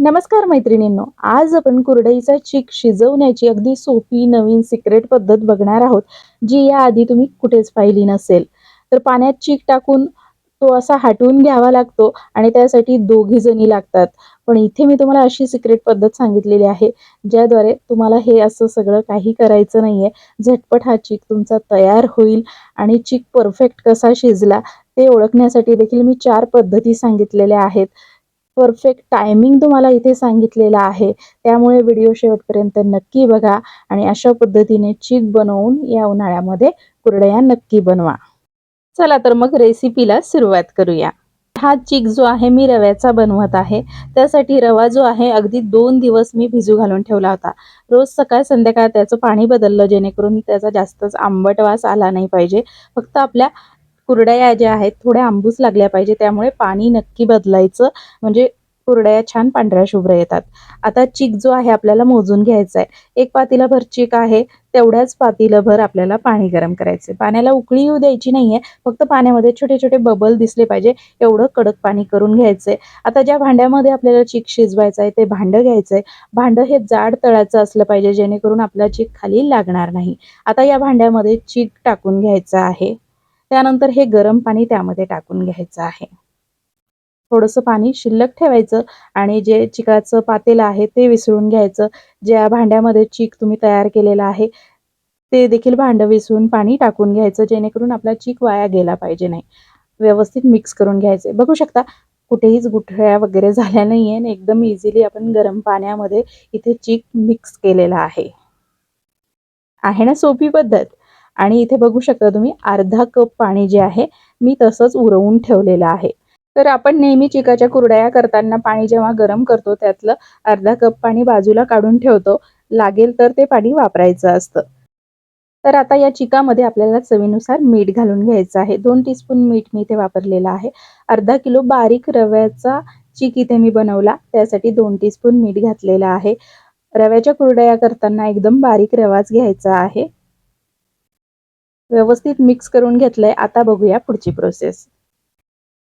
नमस्कार मैत्रिणींनो आज आपण कुरडईचा चीक शिजवण्याची अगदी सोपी नवीन सिक्रेट पद्धत बघणार आहोत जी याआधी तुम्ही कुठेच पाहिली नसेल. तर पाण्यात चीक टाकून तो असा हटवून घ्यावा लागतो आणि त्यासाठी दोघी जणी लागतात. पण इथे मी तुम्हाला अशी सिक्रेट पद्धत सांगितलेली आहे ज्याद्वारे तुम्हाला हे असं सगळं काही करायचं नाहीये. झटपट हा चीक तुमचा तयार होईल आणि चीक परफेक्ट कसा शिजला ते ओळखण्यासाठी देखील मी चार पद्धती सांगितलेल्या आहेत. परफेक्ट टायमिंग तुम्हाला इथे सांगितलेला आहे. त्यामुळे व्हिडिओ शेवटपर्यंत नक्की बघा आणि अशा पद्धतीने चीक बनवून या उन्हाळ्यामध्ये कुरडया नक्की बनवा. चला तर मग रेसिपीला सुरुवात करूया. हा चीक जो आहे मी रव्याचा बनवत आहे. त्यासाठी रवा जो आहे अगदी दोन दिवस मी भिजू घालून ठेवला होता. रोज सकाळ संध्याकाळ त्याचं पाणी बदललं जेणेकरून त्याचा जास्तच आंबट वास आला नाही पाहिजे. फक्त आपल्या कुरडया ज्या आहेत थोड्या आंबूस लागल्या पाहिजे. त्यामुळे पाणी नक्की बदलायचं. म्हणजे कुरडया छान पांढऱ्या शुभ्र येतात. आता चीक जो आहे आपल्याला मोजून घ्यायचा आहे एक पातीलाभर चीक आहे तेवढ्याच पातीलाभर आपल्याला पाणी गरम करायचे पाण्याला उकळी येऊ द्यायची नाहीये फक्त पाण्यामध्ये छोटे छोटे बबल दिसले पाहिजे. एवढं कडक पाणी करून घ्यायचंय. आता ज्या भांड्यामध्ये आपल्याला चीक शिजवायचं आहे ते भांडं घ्यायचंय. भांडं हे जाड तळाचं असलं पाहिजे जेणेकरून आपला चीक खाली लागणार नाही. आता या भांड्यामध्ये चीक टाकून घ्यायचं आहे. त्यानंतर हे गरम पाणी त्यामध्ये टाकून घ्यायचं आहे. थोडंसं पाणी शिल्लक ठेवायचं आणि जे चिकाचं पातेलं आहे ते विसळून घ्यायचं. ज्या भांड्यामध्ये चीक तुम्ही तयार केलेला आहे ते देखील भांडं विसळून पाणी टाकून घ्यायचं जेणेकरून आपला चीक वाया गेला पाहिजे नाही. व्यवस्थित मिक्स करून घ्यायचे. बघू शकता कुठेहीच गुठळ्या वगैरे झाल्या नाही आहे एकदम इझिली आपण गरम पाण्यामध्ये इथे चीक मिक्स केलेला आहे. आहे ना सोपी पद्धत? आणि इथे बघू शकता तुम्ही अर्धा कप पाणी जे आहे मी तसंच उरवून ठेवलेलं आहे. तर आपण नेहमी चिकाच्या कुरड्या करताना पाणी जेव्हा गरम करतो त्यातलं अर्धा कप पाणी बाजूला काढून ठेवतो. लागेल तर ते पाणी वापरायचं असतं. तर आता या चिकामध्ये आपल्याला चवीनुसार मीठ घालून घ्यायचं आहे. दोन टीस्पून मीठ मी इथे वापरलेलं आहे. अर्धा किलो बारीक रव्याचा चिक इथे मी बनवला. त्यासाठी दोन टीस्पून मीठ घातलेलं आहे. रव्याच्या कुरड्या करताना एकदम बारीक रवाच घ्यायचा आहे. व्यवस्थित मिक्स करून घेतलंय. आता बघूया पुढची प्रोसेस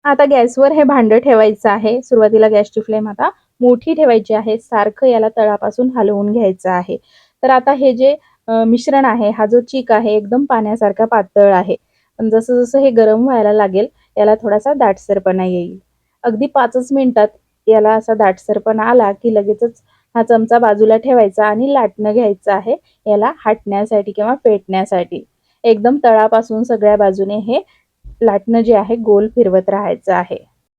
आता गॅसवर हे भांडं ठेवायचं आहे. सुरुवातीला गॅसची फ्लेम आता मोठी ठेवायची आहे. सारखं याला तळापासून हलवून घ्यायचं आहे. तर आता हे जे मिश्रण आहे हा जो चीक आहे एकदम पाण्यासारखा पातळ आहे. पण जसं जसं हे गरम व्हायला लागेल याला थोडासा दाटसरपणा येईल. अगदी पाचच मिनिटात याला असा दाटसरपणा आला की लगेचच हा चमचा बाजूला ठेवायचा आणि लाटणं घ्यायचं आहे. याला हाटण्यासाठी किंवा पेटण्यासाठी. एकदम तळापासून सगळ्या बाजूने हे लाटणं जे आहे गोल फिरवत राहायचं आहे.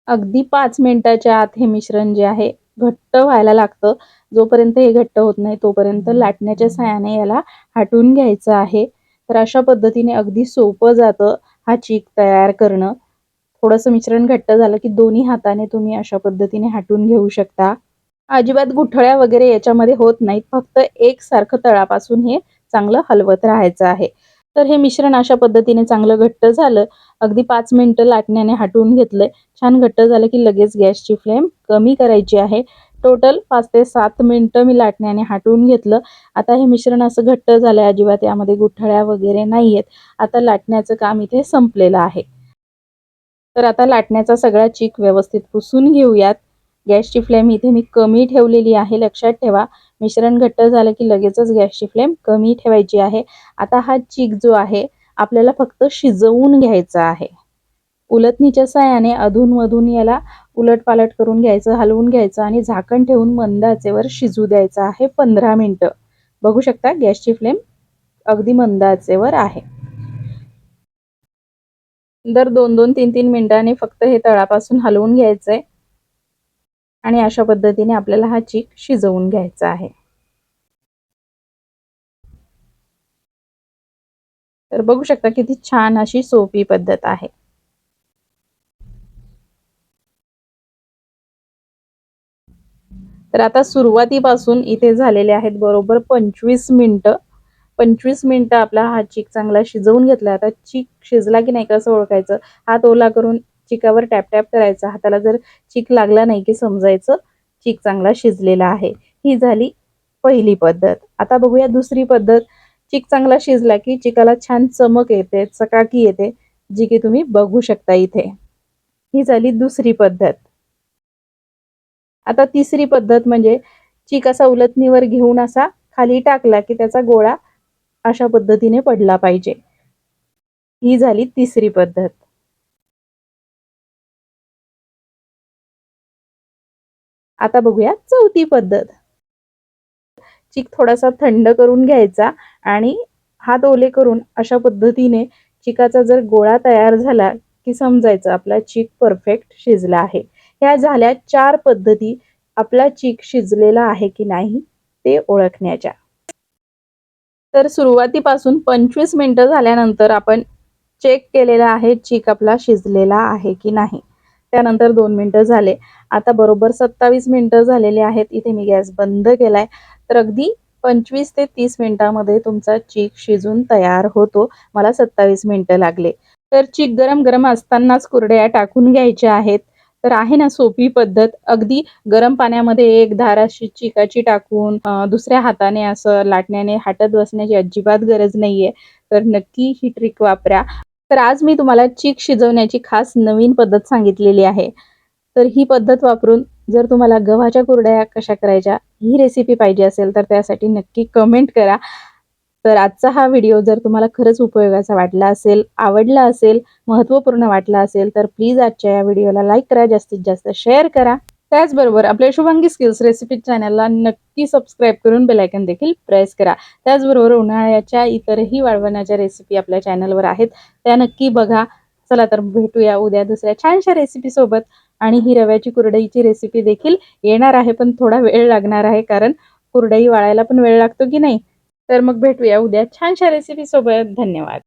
अगदी पाच मिनिटाच्या आत हे मिश्रण जे आहे घट्ट व्हायला लागतं. जोपर्यंत हे घट्ट होत नाही तोपर्यंत लाटण्याच्या साह्याने याला हाटून घ्यायचं आहे. तर अशा पद्धतीने अगदी सोपं जातं हा चीक तयार करणं. थोडंसं मिश्रण घट्ट झालं की दोन्ही हाताने तुम्ही अशा पद्धतीने हाटून घेऊ शकता. अजिबात गुठळ्या वगैरे याच्यामध्ये होत नाहीत. फक्त एकसारखं तळापासून हे चांगलं हलवत राहायचं आहे. तर हे मिश्रण अशा पद्धतीने चांगलं घट्ट झालं. अगदी पाच मिनटं लाटण्याने हटवून घेतलंय. छान घट्ट झालं की लगेच गॅसची फ्लेम कमी करायची आहे. टोटल पाच ते सात मिनटं मी लाटण्याने हटवून घेतलं. आता हे मिश्रण असं घट्ट झालंय अजिबात यामध्ये गुठळ्या वगैरे नाही आहेत आता लाटण्याचं काम इथे संपलेलं आहे. तर आता लाटण्याचा सगळा चीक व्यवस्थित पुसून घेऊयात. गॅसची फ्लेम इथे मी कमी ठेवलेली आहे लक्षात ठेवा. मिश्रण घट्ट झालं की लगेचच गॅसची फ्लेम कमी ठेवायची आहे. आता हा चीक जो आहे आपल्याला फक्त शिजवून घ्यायचा आहे. उलटणीच्या साह्याने अधूनमधून याला उलटपालट करून घ्यायचं हलवून घ्यायचं आणि झाकण ठेवून मंद आचेवर शिजू द्यायचं आहे पंधरा मिनटं. बघू शकता गॅसची फ्लेम अगदी मंद आचेवर आहे. दर दोन दोन तीन तीन मिनिटांनी फक्त हे तळापासून हलवून घ्यायचंय. आणि अशा पद्धतीने आपल्याला हा चीक शिजवून घ्यायचा आहे. तर बघू शकता किती छान अशी सोपी पद्धत आहे. तर आता सुरुवातीपासून इथे झालेले आहेत बरोबर पंचवीस मिनिटं. पंचवीस मिनिटं आपला हा चीक चांगला शिजवून घेतला. आता चीक शिजला की नाही कसं ओळखायचं? हात ओला करून चिकावर टॅप टॅप करायचा. हाताला जर चीक लागला नाही की समजायचं चीक चांगला शिजलेला आहे. ही झाली पहिली पद्धत. आता बघूया दुसरी पद्धत. चिक चांगला शिजला की चिकाला छान चमक येते चकाकी येते जी की तुम्ही बघू शकता इथे. ही झाली दुसरी पद्धत. आता तिसरी पद्धत म्हणजे चीक असा उलटणीवर घेऊन असा खाली टाकला की त्याचा गोळा अशा पद्धतीने पडला पाहिजे. ही झाली तिसरी पद्धत. आता बघूया चौथी पद्धत. चीक थोडासा थंड करून घ्यायचा आणि हात ओले करून अशा पद्धतीने चिकाचा जर गोळा तयार झाला की समजायचं आपला चीक परफेक्ट शिजला आहे. ह्या झाल्या चार पद्धती आपला चीक शिजलेला आहे की नाही ते ओळखण्याच्या. तर सुरुवातीपासून पंचवीस मिनिटं झाल्यानंतर आपण चेक केलेला आहे चीक आपला शिजलेला आहे की नाही. त्यानंतर दोन मिनटं झाले. आता बरोबर सत्तावीस मिनटं झालेले आहेत. इथे मी गॅस बंद केलाय. तर अगदी पंचवीस ते तीस मिनिटांमध्ये तुमचा चीक शिजून तयार होतो. मला सत्तावीस मिनटं लागले. तर चीक गरम गरम असतानाच कुरड्या टाकून घ्यायच्या आहेत. तर आहे ना सोपी पद्धत. अगदी गरम पाण्यामध्ये एक धार अशी चिकाची टाकून दुसऱ्या हाताने असं लाटण्याने हाटत बसण्याची अजिबात गरज नाहीये. तर नक्की ही ट्रिक वापरा. तर आज मी तुम्हाला चीक शिजवण्याची खास नवीन पद्धत सांगितलेली आहे. तर ही पद्धत वापरून जर तुम्हाला गव्हाच्या कुरड्या कशा करायच्या ही रेसिपी पाहिजे असेल तर त्यासाठी नक्की कमेंट करा. तर आजचा हा व्हिडिओ जर तुम्हाला खरंच उपयोगाचा वाटला असेल आवडला असेल महत्त्वपूर्ण वाटला असेल तर प्लीज आजच्या या व्हिडिओला लाईक करा जास्तीत जास्त शेअर करा. त्याचबरोबर आपल्या शुभांगी स्किल्स रेसिपी चॅनलला नक्की सबस्क्राईब करून बेलायकन देखील प्रेस करा. त्याचबरोबर उन्हाळ्याच्या इतरही वाळवण्याच्या रेसिपी आपल्या चॅनलवर आहेत. त्या नक्की बघा. चला तर भेटूया उद्या दुसऱ्या छानशा रेसिपीसोबत आणि ही रव्याची कुरडईची रेसिपी देखील येणार आहे पण थोडा वेळ लागणार आहे कारण कुरडई वाळायला पण वेळ लागतो की नाही? तर मग भेटूया उद्या छानशा रेसिपीसोबत धन्यवाद.